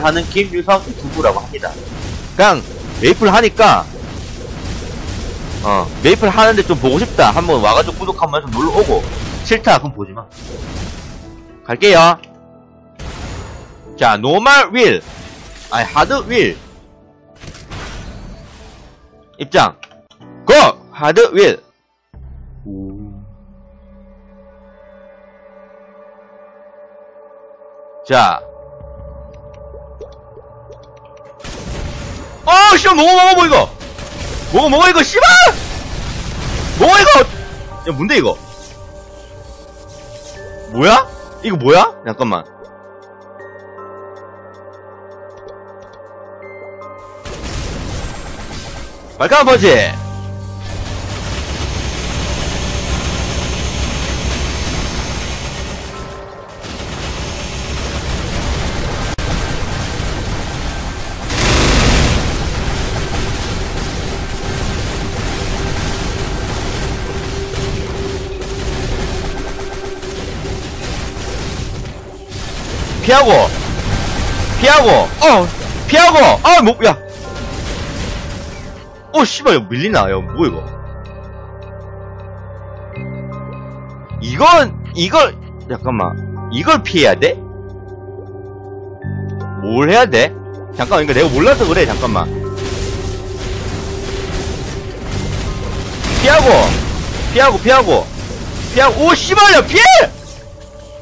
하는 김유성 유튜브라고 합니다. 그냥 메이플 하니까 어 메이플 하는데 좀 보고 싶다 한번 와가지고 구독 한번 해서 놀러 오고 싫다 그럼 보지 마. 갈게요. 자 노멀 윌 아니 하드 윌 입장 고 하드 윌 자. 어, 씨발, 먹어, 먹어, 뭐, 이거! 먹어, 먹어, 이거, 씨발! 먹어, 이거! 야, 뭔데, 이거? 뭐야? 이거 뭐야? 잠깐만. 빨간 버지! 피하고. 피하고. 어. 피하고. 아뭐 야. 어 씨발 이거 밀리나? 야뭐 이거? 이건 이걸 잠깐만. 이걸 피해야 돼? 뭘 해야 돼? 잠깐만 이거 내가 몰라서 그래 잠깐만. 피하고. 피하고 피하고. 피하고. 오 씨발 야 피해!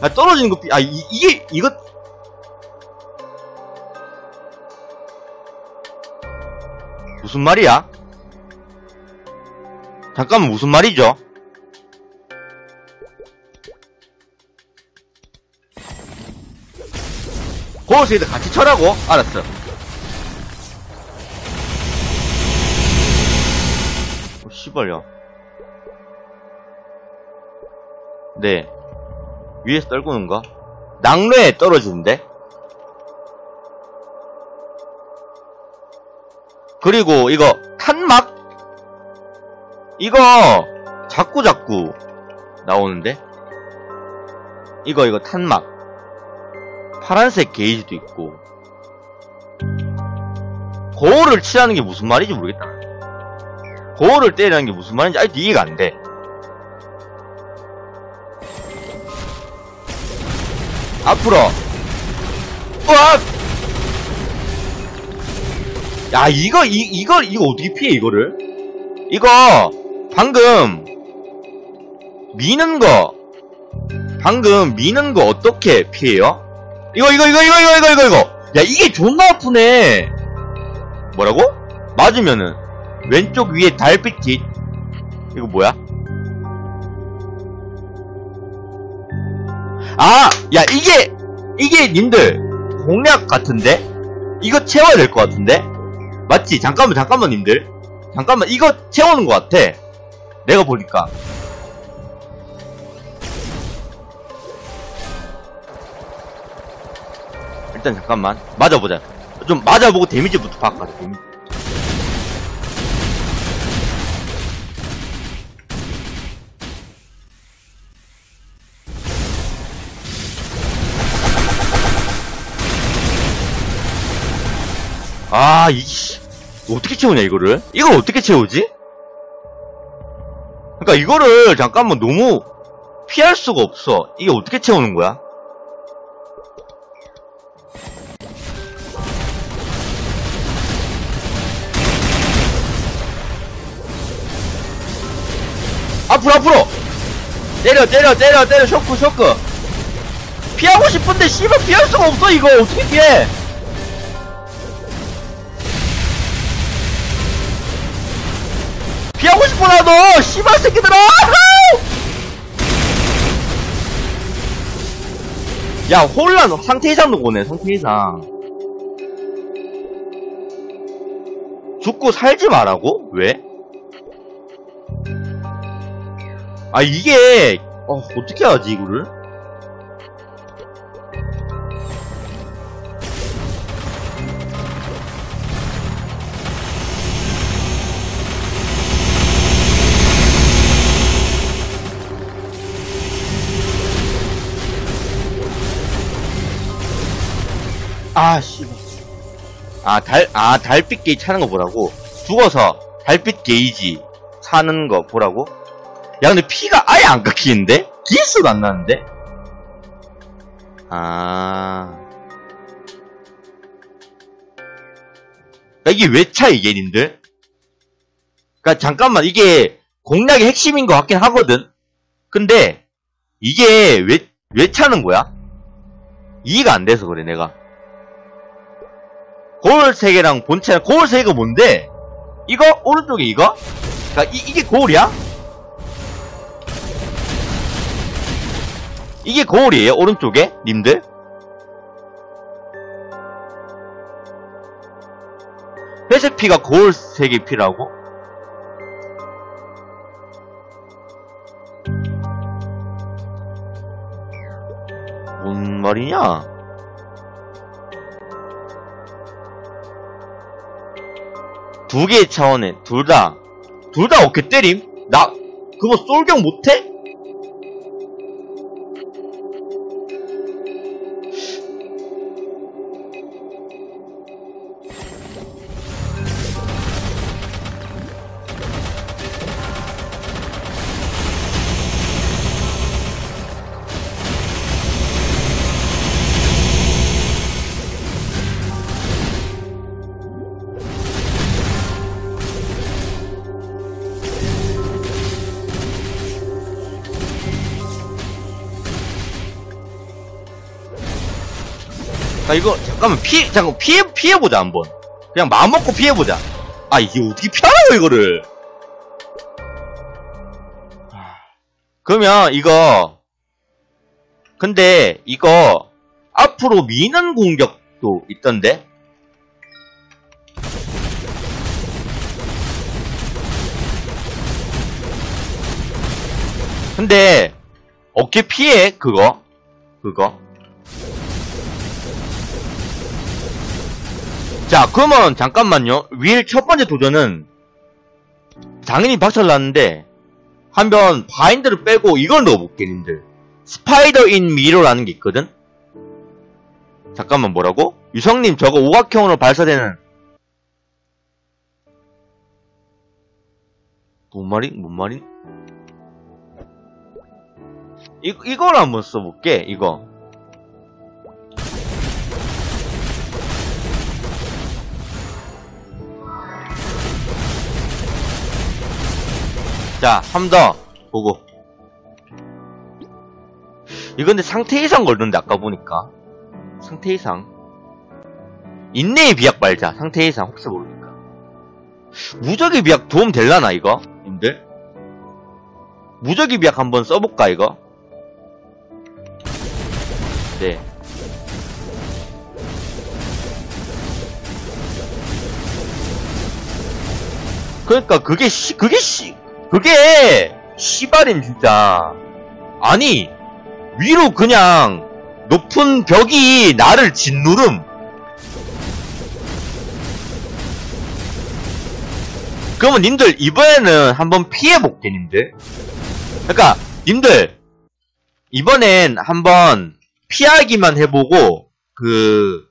아 떨어지는 거 피, 아 이, 이게 이거 무슨 말이야? 잠깐만 무슨 말이죠? 고스이드 같이 쳐라고? 알았어. 어, 씨발야. 네. 위에서 떨구는가? 낙뢰에 떨어지는데? 그리고 이거 탄막? 이거 자꾸 자꾸 나오는데? 이거 이거 탄막 파란색 게이지도 있고 거울을 치라는 게 무슨 말인지 모르겠다 거울을 때리라는 게 무슨 말인지 아직 이해가 안돼 앞으로 으악 야 이거 이, 이걸 이거 어떻게 피해 이거를 이거 방금 미는 거 방금 미는 거 어떻게 피해요? 이거 이거 이거 이거 이거 이거 이거 이거 야 이게 존나 아프네 뭐라고? 맞으면은 왼쪽 위에 달빛이 이거 뭐야? 아! 야 이게 이게 님들 공략 같은데? 이거 채워야 될 것 같은데? 맞지? 잠깐만 잠깐만 님들 잠깐만 이거 채우는 것 같아 내가 보니까 일단 잠깐만 맞아보자 좀 맞아보고 데미지부터 바꿔자 데미지 아, 이씨. 어떻게 채우냐, 이거를? 이걸 어떻게 채우지? 그러니까 이거를 잠깐만 너무 피할 수가 없어. 이게 어떻게 채우는 거야? 앞으로, 앞으로! 때려, 때려, 때려, 때려, 쇼크, 쇼크! 피하고 싶은데, 씨발, 피할 수가 없어, 이거! 어떻게 피해! 싶어 나도 씨발 새끼들아 야 혼란 상태 이상도 보네 상태 이상 죽고 살지 말라고? 왜? 아 이게 어, 어떻게 하지 이거를? 아, 씨발. 아, 달, 아, 달빛 게이지 차는 거 보라고? 죽어서 달빛 게이지 차는 거 보라고? 야, 근데 피가 아예 안 깎이는데? 기수도 안 나는데? 아. 야, 이게 왜 차, 이게, 님들? 그니까, 잠깐만, 이게 공략의 핵심인 것 같긴 하거든? 근데, 이게 왜, 왜 차는 거야? 이해가 안 돼서 그래, 내가. 거울 세 개랑 본체, 거울 세 개가 뭔데? 이거? 오른쪽에 이거? 그니까, 이, 이게 거울이야? 이게 거울이에요, 오른쪽에? 님들? 회색 피가 거울 세개 피라고? 뭔 말이냐? 두 개의 차원에 둘 다, 둘 다 어깨 때림? 나, 그거 쏠경 못해? 나 이거 잠깐만 피해 잠깐 피해 피해 보자 한번. 그냥 마음 먹고 피해 보자. 아 이게 어떻게 피하라고 이거를? 하, 그러면 이거 근데 이거 앞으로 미는 공격도 있던데? 근데 어깨 피해 그거? 그거 자, 그러면 잠깐만요. 윌 첫 번째 도전은 당연히 박살났는데 한 번 바인드를 빼고 이걸 넣어볼게, 님들. 스파이더 인 미러라는 게 있거든? 잠깐만 뭐라고? 유성님 저거 오각형으로 발사되는 뭔 말이? 뭔 말이? 이, 이걸 한번 써볼게, 이거. 자, 한번더 보고. 이건 근데 상태 이상 걸던데 아까 보니까. 상태 이상. 인내의 비약 말자. 상태 이상 혹시 모르니까. 무적의 비약 도움 될라나 이거? 님들 무적의 비약 한번 써볼까 이거? 네. 그러니까 그게 시 그게 시 그게 시발임 진짜. 아니 위로 그냥 높은 벽이 나를 짓누름. 그러면 님들 이번에는 한번 피해볼게 님들. 그러니까 님들 이번엔 한번 피하기만 해보고 그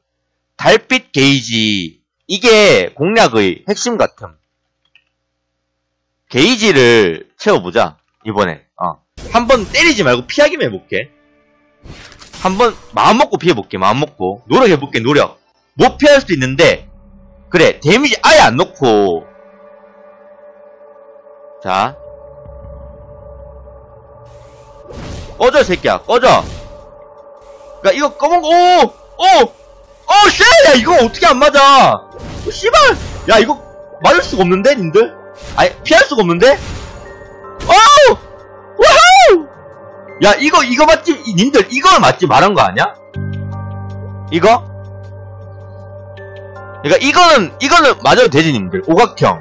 달빛 게이지 이게 공략의 핵심 같음 게이지를 채워보자 이번에 어. 한번 때리지 말고 피하기만 해볼게 한번 마음먹고 피해볼게 마음먹고 노력해볼게 노력 못 피할 수도 있는데 그래 데미지 아예 안 넣고 자 꺼져 새끼야 꺼져 그니까 이거 검은 거 오! 오! 오! 쉣! 야 이거 어떻게 안 맞아 어, 씨발 야 이거 맞을 수가 없는데 님들 아니 피할 수가 없는데 오! 와우! 야 이거 이거 맞지 님들 이걸 맞지 말한 거 아니야? 이거? 그러니까 이거는 이거는 맞아도 되지 님들 오각형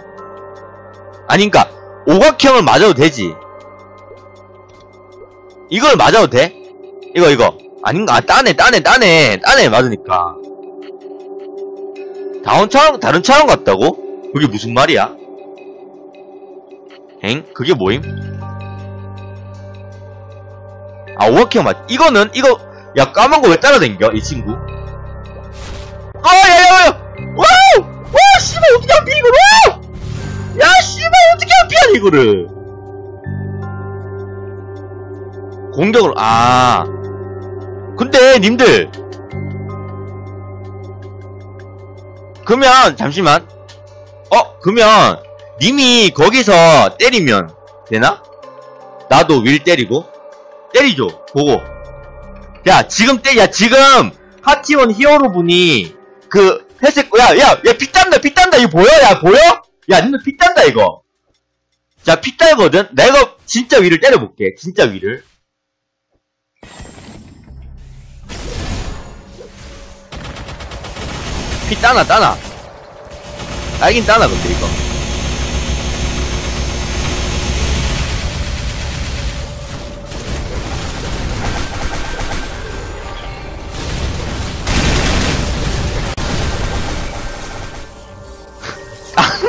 아니니까 오각형을 맞아도 되지 이걸 맞아도 돼? 이거 이거 아닌가 아, 따네 따네 따네 따네 맞으니까 다른 차원 다른 차원 같다고? 그게 무슨 말이야? 엥? 그게 뭐임? 아 워킹 맞 이거는 이거 야 까만 거 왜 따라댕겨 이 친구? 아 야야야! 와우! 와 씨발 어떻게 안 피해 이거를? 야 씨발 어떻게 안 피하냐 이거를? 공격을 아. 근데 님들. 그러면 잠시만. 어 그러면 님이 거기서 때리면, 되나? 나도 윌 때리고. 때리죠, 보고. 야, 지금 때, 야, 지금, 하티원 히어로 분이, 그, 회색, 야, 야, 야, 피 딴다, 피 딴다, 이거 보여? 야, 보여? 야, 니들 피 딴다, 이거. 자, 피 딸거든? 내가 진짜 위를 때려볼게. 진짜 위를. 피 따나, 따나. 따긴 따나, 근데, 이거.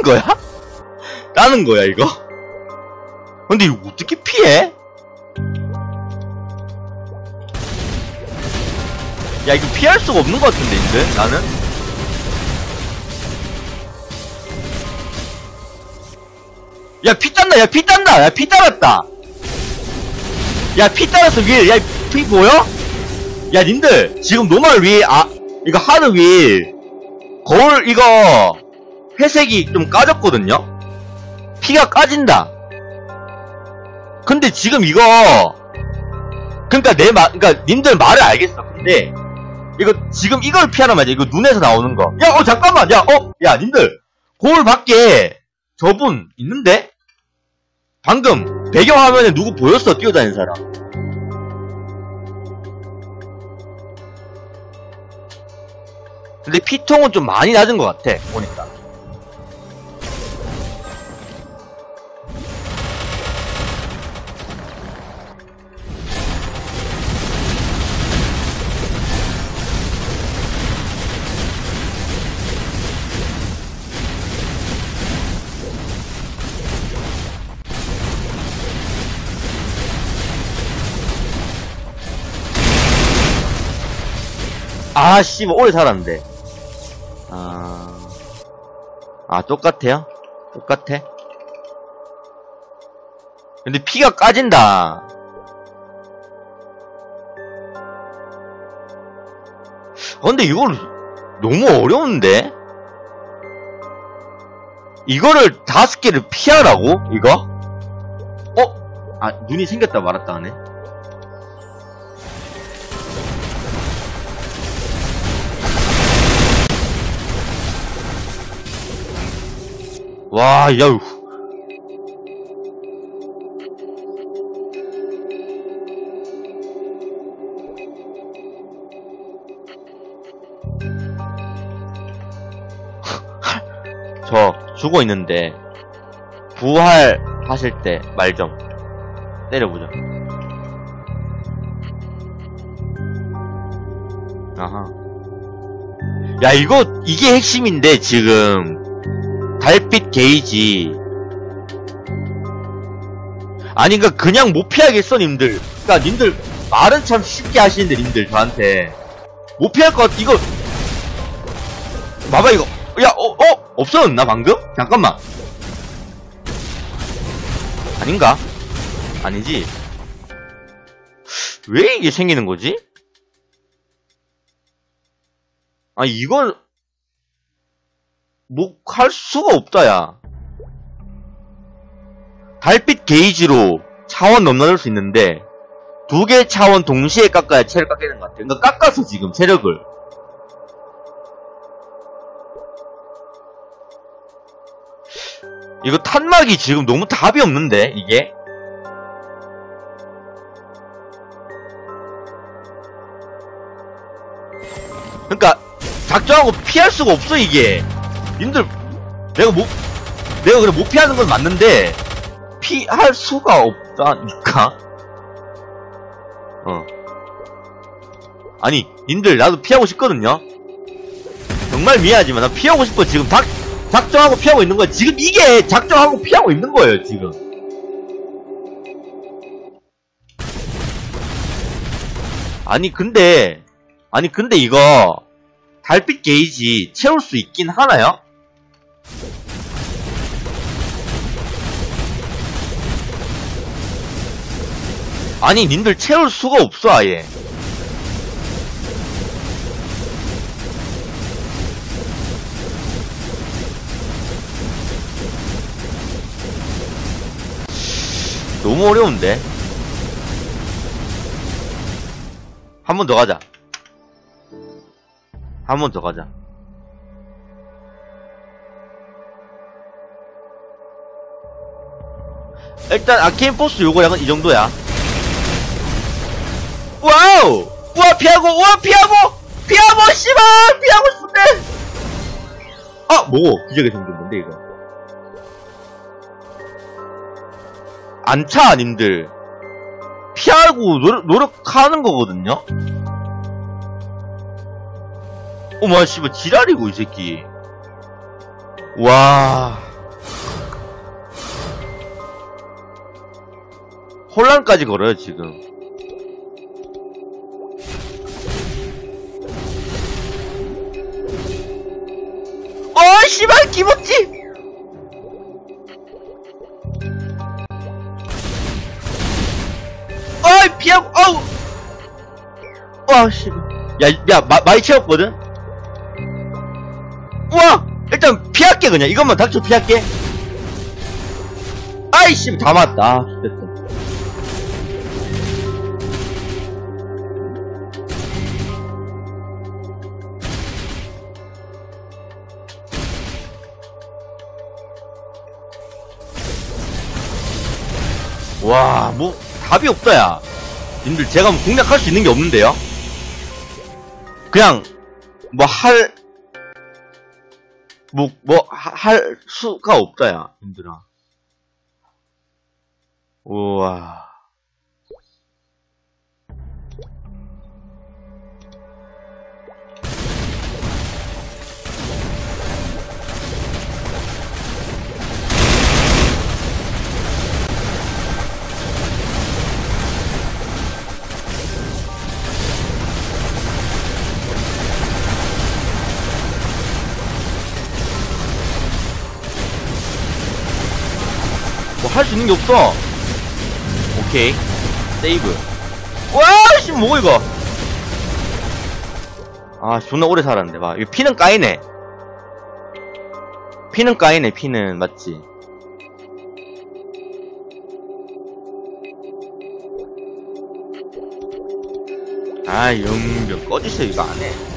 거야? 따는 거야, 이거? 근데 이거 어떻게 피해? 야, 이거 피할 수가 없는 것 같은데, 이제? 나는? 야, 피 딴다, 야, 피 딴다, 야, 피 따랐다! 야, 피 따랐어, 윌. 야, 피 보여? 야, 님들, 지금 노멀 윌, 아, 이거 하드 윌, 거울, 이거, 회색이 좀 까졌거든요? 피가 까진다. 근데 지금 이거, 그니까 내 말, 그니까 님들 말을 알겠어. 근데, 이거, 지금 이걸 피하란 말이야. 이거 눈에서 나오는 거. 야, 어, 잠깐만. 야, 어, 야, 님들. 거울 밖에 저분 있는데? 방금 배경 화면에 누구 보였어? 뛰어다니는 사람. 근데 피통은 좀 많이 낮은 것 같아. 보니까. 아, 씨, 뭐, 오래 살았는데. 아, 아, 똑같아요? 똑같아? 근데 피가 까진다. 아, 근데 이걸 너무 어려운데? 이거를 다섯 개를 피하라고? 이거? 어? 아, 눈이 생겼다 말았다 하네. 와, 야, 저 죽어 있는데 부활 하실 때 말 좀 때려보자. 아하. 야 이거 이게 핵심인데 지금 달빛 게이지. 아니, 그니까 그냥 못 피하겠어, 님들. 그니까, 님들, 말은 참 쉽게 하시는데, 님들, 저한테. 못 피할 것 같, 이거. 봐봐, 이거. 야, 어, 어? 없어졌나, 방금? 잠깐만. 아닌가? 아니지. 왜 이게 생기는 거지? 아, 이걸, 뭐, 할 수가 없다, 야. 달빛 게이지로 차원 넘나들 수 있는데, 두개 차원 동시에 깎아야 체력 깎이는 것 같아. 그러니까 깎아서 지금 체력을. 이거 탄막이 지금 너무 답이 없는데, 이게? 그러니까, 작정하고 피할 수가 없어, 이게. 님들 내가 못 내가 그래 못 피하는 건 맞는데 피할 수가 없다니까? 어. 아니 님들 나도 피하고 싶거든요? 정말 미안하지만 나 피하고 싶어 지금 작, 작정하고 피하고 있는 거야. 지금 이게 작정하고 피하고 있는 거예요 지금. 아니 근데 아니 근데 이거 달빛 게이지 채울 수 있긴 하나요? 아니 님들 채울 수가 없어 아예. 너무 어려운데? 한 번 더 가자. 한 번 더 가자. 일단 아케인 보스 요거 약간 이 정도야. 와우! 우와 피하고 우와 피하고 피하고 씨발 피하고 싶은데. 아 뭐고 기적의 성공 뭔데 이거? 안 차, 님들. 피하고 노력, 노력하는 거거든요? 어머, 씨발, 지랄이고, 이 새끼. 와. 혼란까지 걸어요, 지금. 어, 씨발, 기모찌! 어이 피하고 아우! 와 씨발. 야야 많이 채웠거든? 우와! 일단 피할게 그냥. 이것만 닥쳐 피할게. 아이씨 다 맞다. 아, 됐어 와, 뭐, 답이 없다, 야. 님들, 제가 뭐 공략할 수 있는 게 없는데요? 그냥, 뭐, 할, 뭐, 뭐, 하- 할 수가 없다, 야, 님들아. 우와. 뭐 할 수 있는 게 없어. 오케이. 세이브. 와, 씨, 뭐 이거? 아, 존나 오래 살았는데, 봐. 이거 피는 까이네. 피는 까이네, 피는. 맞지? 아, 영병 꺼지세요, 이거 안 해.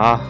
아.